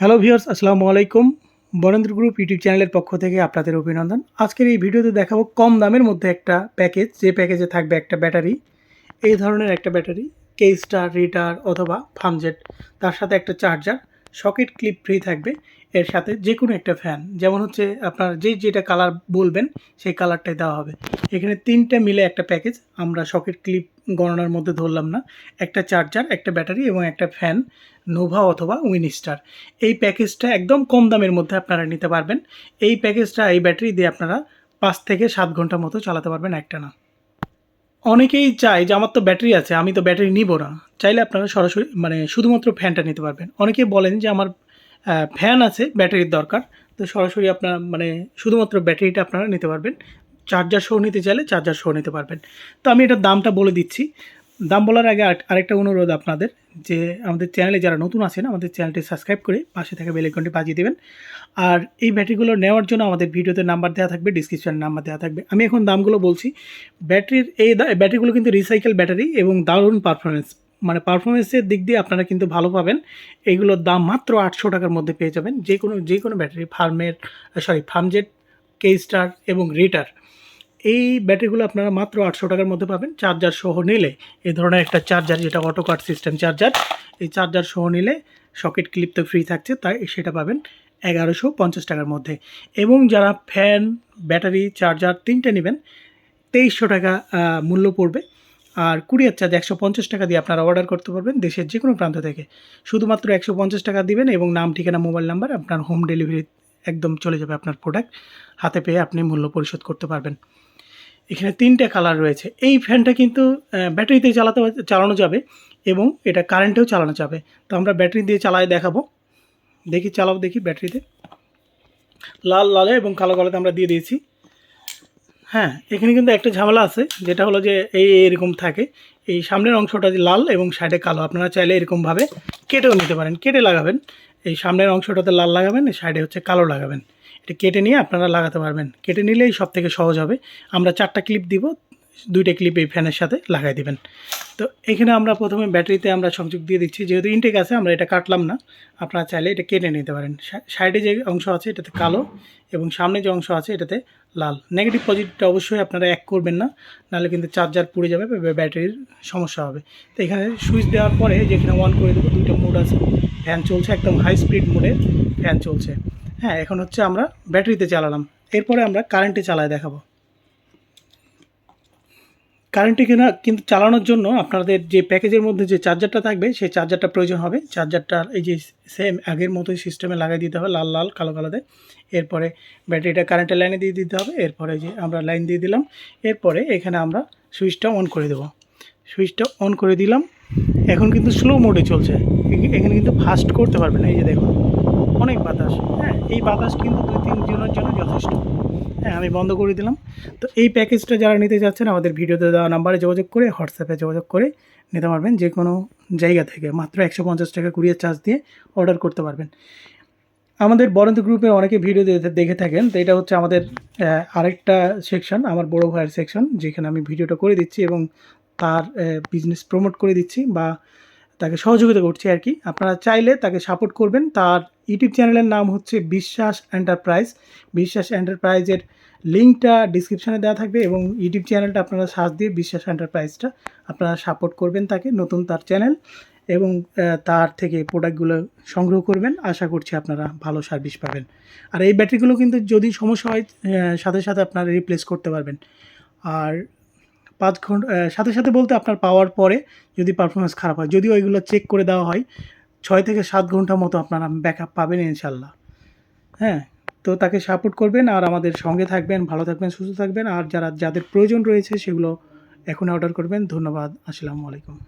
Hello viewers আসসালামু আলাইকুম। Barendra group YouTube চ্যানেলের পক্ষ থেকে আপনাদের অভিনন্দন। আজকের এই ভিডিওতে দেখাবো কম দামের মধ্যে একটা প্যাকেজ, যে প্যাকেজে থাকবে একটা ব্যাটারি। এই ধরনের একটা ব্যাটারি কে স্টার রিটার অথবা ফার্মজেট তার সাথে একটা চার্জার সকেট ক্লিপ ফ্রি থাকবে। এর সাথে যে কোনো একটা ফ্যান যেমন হচ্ছে আপনার যে যেটা কালার বলবেন, সেই কালারটাই দেওয়া হবে। এখানে তিনটা মিলে একটা প্যাকেজ আমরা সকেট ক্লিপ গণনার মধ্যে ধরলাম না। একটা চার্জার একটা ব্যাটারি এবং একটা ফ্যান নোভা অথবা উইনস্টার এই প্যাকেজটা একদম কম দামের মধ্যে আপনারা নিতে পারবেন। এই প্যাকেজটা এই ব্যাটারি দিয়ে আপনারা পাঁচ থেকে সাত ঘণ্টা মতো চালাতে পারবেন একটা না। অনেকেই চায় যে, আমার তো ব্যাটারি আছে, আমি তো ব্যাটারি নিব না। চাইলে আপনারা সরাসরি মানে শুধুমাত্র ফ্যানটা নিতে পারবেন। অনেকেই বলেন যে, আমার ফ্যান আছে ব্যাটারির দরকার। তো সরাসরি আপনার মানে শুধুমাত্র ব্যাটারিটা আপনারা নিতে পারবেন। চার্জার সহ নিতে চাইলে চার্জার সহ নিতে পারবেন। তো আমি এটার দামটা বলে দিচ্ছি। দাম বলার আগে আরেক- আরেকটা অনুরোধ আপনাদের, যে আমাদের চ্যানেলে যারা নতুন আছেন, আমাদের চ্যানেলটি সাবস্ক্রাইব করে পাশে থাকা বেলাইকনটি বাজিয়ে দেবেন। আর এই ব্যাটারিগুলো নেওয়ার জন্য আমাদের ভিডিওতে নাম্বার দেওয়া থাকবে ডিসক্রিপশানে নাম্বার দেওয়া থাকবে। আমি এখন দামগুলো বলছি। ব্যাটারির এই ব্যাটারিগুলো কিন্তু রিসাইকেল ব্যাটারি এবং দারুণ পারফরমেন্স মানে পারফরমেন্সের দিক দিয়ে আপনারা কিন্তু ভালো পাবেন। এইগুলোর দাম মাত্র আটশো টাকার মধ্যে পেয়ে যাবেন। যে কোনো যে কোনো ব্যাটারি ফার্মের সরি ফার্মজেট কে স্টার এবং রিটার এই ব্যাটারিগুলো আপনারা মাত্র আটশো টাকার মধ্যে পাবেন। চার্জার সহ নিলে, এই ধরনের একটা চার্জার যেটা অটো কাট সিস্টেম চার্জার এই চার্জার সহ নিলে সকেট ক্লিপ তো ফ্রি থাকছে, তাই সেটা পাবেন এগারোশো পঞ্চাশ টাকার মধ্যে। এবং যারা ফ্যান ব্যাটারি চার্জার তিনটে নেবেন, তেইশশো টাকা মূল্য পড়বে। আর কুরিয়ার চার্জ একশো পঞ্চাশ টাকা দিয়ে আপনারা অর্ডার করতে পারবেন দেশের যে কোনো প্রান্ত থেকে। শুধুমাত্র একশো পঞ্চাশ টাকা দিবেন এবং নাম, ঠিকানা মোবাইল নাম্বার আপনার হোম ডেলিভারি একদম চলে যাবে আপনার প্রোডাক্ট হাতে পেয়ে আপনি মূল্য পরিশোধ করতে পারবেন। এখানে তিনটে কালার রয়েছে। এই ফ্যানটা কিন্তু ব্যাটারিতে চালাতে চালানো যাবে এবং এটা কারেন্টেও চালানো যাবে। তো আমরা ব্যাটারি দিয়ে চালাই দেখাবো। দেখি, চালাও দেখি ব্যাটারিতে। লাল, লালে এবং কালো কালোতে আমরা দিয়ে দিয়েছি। হ্যাঁ এখানে কিন্তু একটা ঝামেলা আছে, যেটা হলো যে এই এরকম থাকে। এই সামনের অংশটা যে লাল এবং সাইডে কালো, আপনারা চাইলে এরকমভাবে কেটেও নিতে পারেন। কেটে লাগাবেন। এই সামনের অংশটাতে লাল লাগাবেন সাইডে হচ্ছে কালো লাগাবেন। এটা কেটে নিয়ে আপনারা লাগাতে পারবেন। কেটে নিলেই সব থেকে সহজ হবে। আমরা চারটা ক্লিপ দিব দুইটা ক্লিপ এই ফ্যানের সাথে লাগাই দিবেন। তো এখানে আমরা প্রথমে ব্যাটারিতে আমরা সংযোগ দিয়ে দিচ্ছি। যেহেতু ইনটেক আছে, আমরা এটা কাটলাম না। আপনারা চাইলে এটা কেটে নিতে পারেন। সাইডে যে অংশ আছে, এটাতে কালো এবং সামনে যে অংশ আছে, এটাতে লাল। নেগেটিভ পজিটিভটা অবশ্যই আপনারা এক করবেন না, নাহলে কিন্তু চার্জার পুড়ে যাবে ব্যাটারির সমস্যা হবে। তো এখানে সুইচ দেওয়ার পরে যেখানে অন করে দেবো, দুইটা মোড আছে। ফ্যান চলছে একদম হাই স্পিড মোডে ফ্যান চলছে। হ্যাঁ এখন হচ্ছে আমরা ব্যাটারিতে চালালাম। এরপরে আমরা কারেন্টে চালায় দেখাবো। কারেন্টে কিনা, কিন্তু চালানোর জন্য আপনাদের যে প্যাকেজের মধ্যে যে চার্জারটা থাকবে, সেই চার্জারটা প্রয়োজন হবে। চার্জারটা এই যে সেম আগের মতোই সিস্টেমে লাগাই দিতে হবে, লাল লাল, কালো, কালোতে। এরপরে ব্যাটারিটা কারেন্টের লাইনে দিয়ে দিতে হবে। এরপরে যে আমরা লাইন দিয়ে দিলাম। এরপরে এখানে আমরা সুইচটা অন করে দেবো। সুইচটা অন করে দিলাম। এখন কিন্তু স্লো মোডে চলছে। এখানে কিন্তু ফাস্ট করতে পারবে না। এই যে দেখুন, অনেক বাতাস। হ্যাঁ এই বাতাস কিন্তু দুই, তিন জনের জন্য যথেষ্ট। হ্যাঁ আমি বন্ধ করে দিলাম। তো এই প্যাকেজটা যারা নিতে যাচ্ছেন, আমাদের ভিডিওতে দেওয়া নাম্বারে যোগাযোগ করে, হোয়াটসঅ্যাপে যোগাযোগ করে নিতে পারবেন। যে কোনো জায়গা থেকে মাত্র একশো পঞ্চাশ টাকা কুরিয়ার চার্জ দিয়ে অর্ডার করতে পারবেন। আমাদের বরেন্দ্র গ্রুপে অনেকে ভিডিও দেখে থাকেন। তো এটা হচ্ছে আমাদের আরেকটা সেকশন, আমার বড় ভাইয়ের সেকশন, যেখানে আমি ভিডিওটা করে দিচ্ছি এবং তার বিজনেস প্রমোট করে দিচ্ছি বা তাকে সহযোগিতা করছি আর কি। আপনারা চাইলে তাকে সাপোর্ট করবেন। তার ইউটিউব চ্যানেলের নাম হচ্ছে বিশ্বাস এন্টারপ্রাইজ বিশ্বাস এন্টারপ্রাইজের লিঙ্কটা ডিসক্রিপশানে দেওয়া থাকবে এবং ইউটিউব চ্যানেলটা আপনারা সার্চ দিয়ে বিশ্বাস এন্টারপ্রাইজটা আপনারা সাপোর্ট করবেন তাকে, নতুন তার চ্যানেল এবং তার থেকে প্রোডাক্টগুলো সংগ্রহ করবেন। আশা করছি আপনারা ভালো সার্ভিস পাবেন। আর এই ব্যাটারিগুলো কিন্তু যদি সমস্যা হয় সাথে সাথে আপনারা রিপ্লেস করতে পারবেন। আর পাঁচ ঘণ্টা সাথে সাথে বলতে আপনার পাওয়ার পরে যদি পারফরমেন্স খারাপ হয়, যদিও এগুলো চেক করে দেওয়া হয়, ছয় থেকে সাত ঘণ্টা মতো আপনারা ব্যাকআপ পাবেন ইনশাল্লাহ। হ্যাঁ? তো তাকে সাপোর্ট করবেন আর আমাদের সঙ্গে থাকবেন, ভালো থাকবেন, সুস্থ থাকবেন। আর যারা, যাদের প্রয়োজন রয়েছে সেগুলো এখন অর্ডার করবেন। ধন্যবাদ। আসসালামু আলাইকুম।